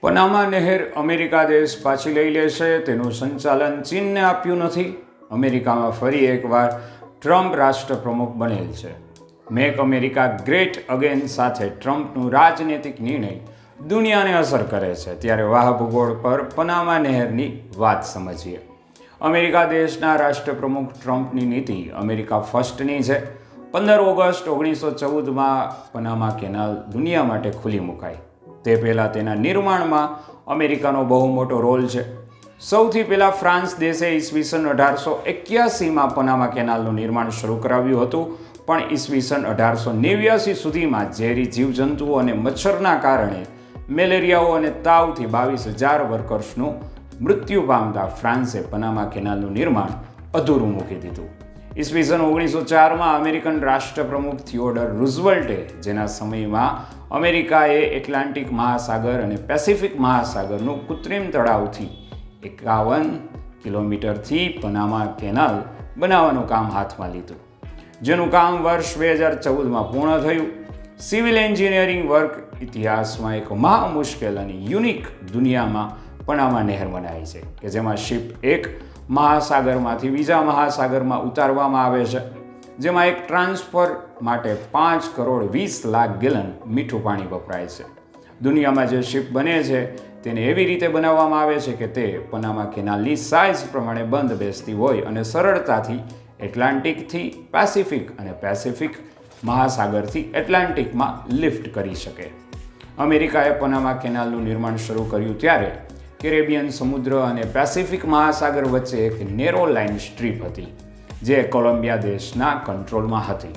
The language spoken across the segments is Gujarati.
પનામા નહેર અમેરિકા દેશ પાછી લઈ લેશે, તેનું સંચાલન ચીનને આપ્યું નથી. અમેરિકામાં ફરી એકવાર ટ્રમ્પ રાષ્ટ્રપ્રમુખ બનેલ છે. મેક અમેરિકા ગ્રેટ અગેન સાથે ટ્રમ્પનું રાજનૈતિક નિર્ણય દુનિયાને અસર કરે છે. ત્યારે વાહ ભૂગોળ પર પનામા નહેરની વાત સમજીએ. અમેરિકા દેશના રાષ્ટ્રપ્રમુખ ટ્રમ્પની નીતિ અમેરિકા ફર્સ્ટની છે. પંદર ઓગસ્ટ ઓગણીસો ચૌદમાં પનામા કેનાલ દુનિયા માટે ખુલ્લી મુકાઈ. તે પહેલાં તેના નિર્માણમાં અમેરિકાનો બહુ મોટો રોલ છે. સૌથી પહેલાં ફ્રાન્સ દેશે ઈસવીસન અઢારસો એક્યાસીમાં પનામા કેનાલનું નિર્માણ શરૂ કરાવ્યું હતું. પણ ઈસવીસન અઢારસો નેવ્યાસી સુધીમાં ઝેરી જીવજંતુઓ અને મચ્છરના કારણે મેલેરિયાઓ અને તાવથી બાવીસ હજાર વર્કર્સનું મૃત્યુ પામતા ફ્રાન્સે પનામા કેનાલનું નિર્માણ અધૂરું મૂકી દીધું. ઈસવીસન ઓગણીસો ચારમાં અમેરિકન રાષ્ટ્રપ્રમુખ થિયોડર રૂઝવલ્ટે, જેના સમયમાં અમેરિકાએ એટલાન્ટિક મહાસાગર અને પેસિફિક મહાસાગરનું કૃત્રિમ તળાવથી એકાવન કિલોમીટરથી પનામા કેનાલ બનાવવાનું કામ હાથમાં લીધું. જેનું કામ વર્ષ બે હજાર ચૌદમાં પૂર્ણ થયું. સિવિલ એન્જિનિયરિંગ વર્ક ઇતિહાસમાં એક મહા મુશ્કેલ અને યુનિક દુનિયામાં પનામા નહેર બનાવી છે, કે જેમાં શિપ એક મહાસાગરમાંથી બીજા મહાસાગરમાં ઉતારવામાં આવે છે, જેમાં એક ટ્રાન્સફર માટે પાંચ કરોડ વીસ લાખ ગેલન મીઠું પાણી વપરાય છે. દુનિયામાં જે શિપ બને છે, તેને એવી રીતે બનાવવામાં આવે છે કે તે પનામા કેનાલની સાઇઝ પ્રમાણે બંધ બેસતી હોય અને સરળતાથી એટલાન્ટિકથી પેસિફિક અને પેસિફિક મહાસાગરથી એટલાન્ટિકમાં લિફ્ટ કરી શકે. અમેરિકાએ પનામા કેનાલનું નિર્માણ શરૂ કર્યું ત્યારે કેરેબિયન સમુદ્ર અને પેસિફિક મહાસાગર વચ્ચે એક નેરો લાઇન સ્ટ્રીપ હતી, જે કોલંબિયા દેશના કંટ્રોલમાં હતી.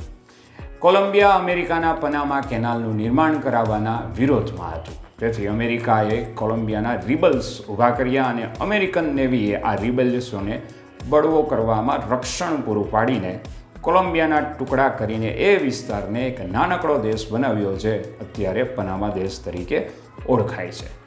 કોલંબિયા અમેરિકાના પનામા કેનાલનું નિર્માણ કરાવવાના વિરોધમાં હતું. તેથી અમેરિકાએ કોલંબિયાના રિબલ્સ ઊભા કર્યા અને અમેરિકન નેવીએ આ રિબલ્સોને બળવો કરવામાં રક્ષણ પૂરું પાડીને કોલંબિયાના ટુકડા કરીને એ વિસ્તારને એક નાનકડો દેશ બનાવ્યો છે અત્યારે પનામા દેશ તરીકે ઓળખાય છે.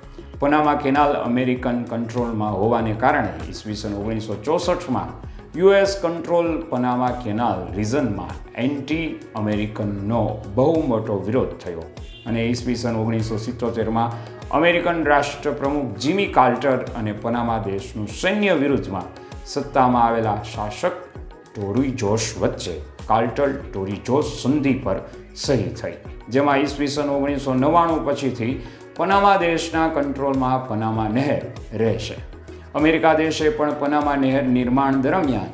પનામા કેનાલ અમેરિકન કંટ્રોલમાં હોવાને કારણે ઈસવીસન ઓગણીસો ચોસઠમાં યુએસ કંટ્રોલ પનામા કેનાલ રિઝનમાં એન્ટી અમેરિકનનો બહુ મોટો વિરોધ થયો અને ઈસવીસન ઓગણીસો સિત્તોતેરમાં અમેરિકન રાષ્ટ્રપ્રમુખ જીમી કાર્ટર અને પનામા દેશનું સૈન્ય વિરુદ્ધમાં સત્તામાં આવેલા શાસક ટોરી જોશ વચ્ચે કાર્ટલ ટોરી જોશ સંધિ પર સહી થઈ, જેમાં ઈસવીસન ઓગણીસો નવ્વાણું પછીથી પનામા દેશના કંટ્રોલમાં પનામા નહેર રહેશે. અમેરિકા દેશે પણ પનામા નહેર નિર્માણ દરમિયાન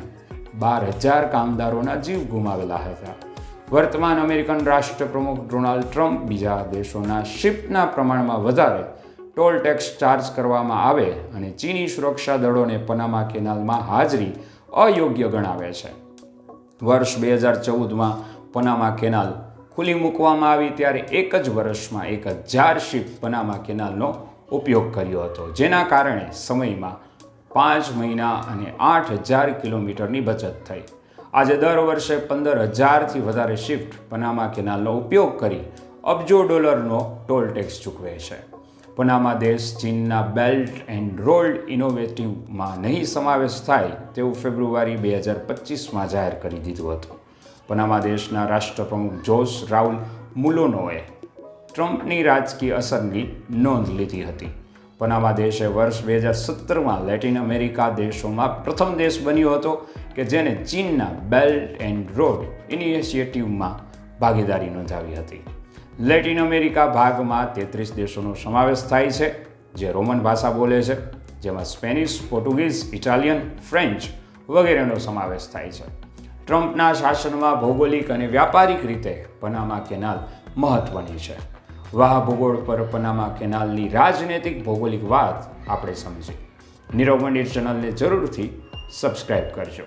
બાર હજાર કામદારોના જીવ ગુમાવેલા હતા. વર્તમાન અમેરિકન રાષ્ટ્રપ્રમુખ ડોનાલ્ડ ટ્રમ્પ બીજા દેશોના શિપના પ્રમાણમાં વધારે ટોલ ટેક્સ ચાર્જ કરવામાં આવે અને ચીની સુરક્ષા દળોને પનામા કેનાલમાં હાજરી અયોગ્ય ગણાવે છે. વર્ષ બે હજાર ચૌદમાં પનામા કેનાલ ખુલ્લી મૂકવામાં આવી ત્યારે એક જ વર્ષમાં એક હજાર શિપ પનામા કેનાલનો ઉપયોગ કર્યો હતો. જેના કારણે સમયમાં પાંચ મહિના અને આઠ હજાર કિલોમીટરની બચત થઈ. આજે દર વર્ષે પંદર હજારથી વધારે શિફ્ટ પનામા કેનાલનો ઉપયોગ કરી અબજો ડોલરનો ટોલ ટેક્સ ચૂકવે છે. પનામા દેશ ચીનના બેલ્ટ એન્ડ રોલ્ડ ઇનોવેટિવમાં નહીં સમાવેશ થાય તેવું ફેબ્રુઆરી બે હજાર પચીસમાં જાહેર કરી દીધું હતું. પનામા દેશના રાષ્ટ્રપ્રમુખ જોસ રાઉલ મુલોનોએ ટ્રમ્પની રાજકીય અસરની નોંધ લીધી હતી. પનામા દેશે વર્ષ બે હજાર સત્તરમાં લેટિન અમેરિકા દેશોમાં પ્રથમ દેશ બન્યો હતો કે જેને ચીનના બેલ્ટ એન્ડ રોડ ઇનિશિયેટિવમાં ભાગીદારી નોંધાવી હતી. લેટિન અમેરિકા ભાગમાં તેત્રીસ દેશોનો સમાવેશ થાય છે, જે રોમન ભાષા બોલે છે, જેમાં સ્પેનિશ, પોર્ટુગીઝ, ઇટાલિયન, ફ્રેન્ચ વગેરેનો સમાવેશ થાય છે. ટ્રમ્પના શાસનમાં ભૌગોલિક અને વ્યાપારિક રીતે પનામા કેનાલ મહત્વની છે. વાહ ભૂગોળ પર પનામા કેનાલની રાજનૈતિક ભૌગોલિક વાત આપણે સમજી નીરવ પંડિત ચેનલને જરૂરથી સબસ્ક્રાઈબ કરજો.